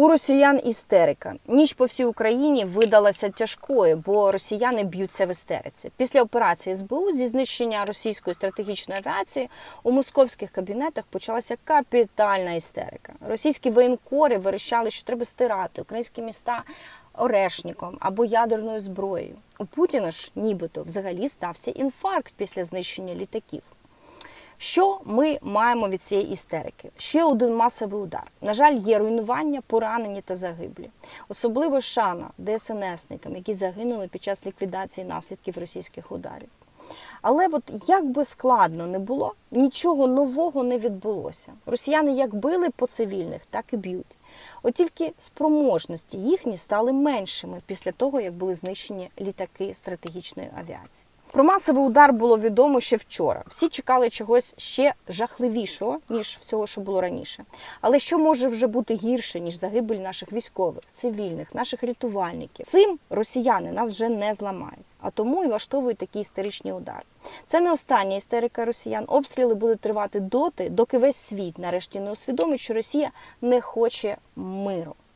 У росіян істерика. Ніч по всій Україні видалася тяжкою, бо росіяни б'ються в істериці. Після операції СБУ зі знищення російської стратегічної авіації у московських кабінетах почалася капітальна істерика. Російські воєнкори вирішали, що треба стирати українські міста орешником або ядерною зброєю. У Путіна ж нібито взагалі стався інфаркт після знищення літаків. Що ми маємо від цієї істерики? Ще один масовий удар. На жаль, є руйнування, поранені та загиблі. Особливо шана ДСНСникам, які загинули під час ліквідації наслідків російських ударів. Але от як би складно не було, нічого нового не відбулося. Росіяни як били по цивільних, так і б'ють. От тільки спроможності їхні стали меншими після того, як були знищені літаки стратегічної авіації. Про масовий удар було відомо ще вчора. Всі чекали чогось ще жахливішого, ніж всього, що було раніше. Але що може вже бути гірше, ніж загибель наших військових, цивільних, наших рятувальників? Цим росіяни нас вже не зламають, а тому і влаштовують такі істеричні удари. Це не остання істерика росіян. Обстріли будуть тривати доти, доки весь світ нарешті не усвідомить, що Росія не хоче миру.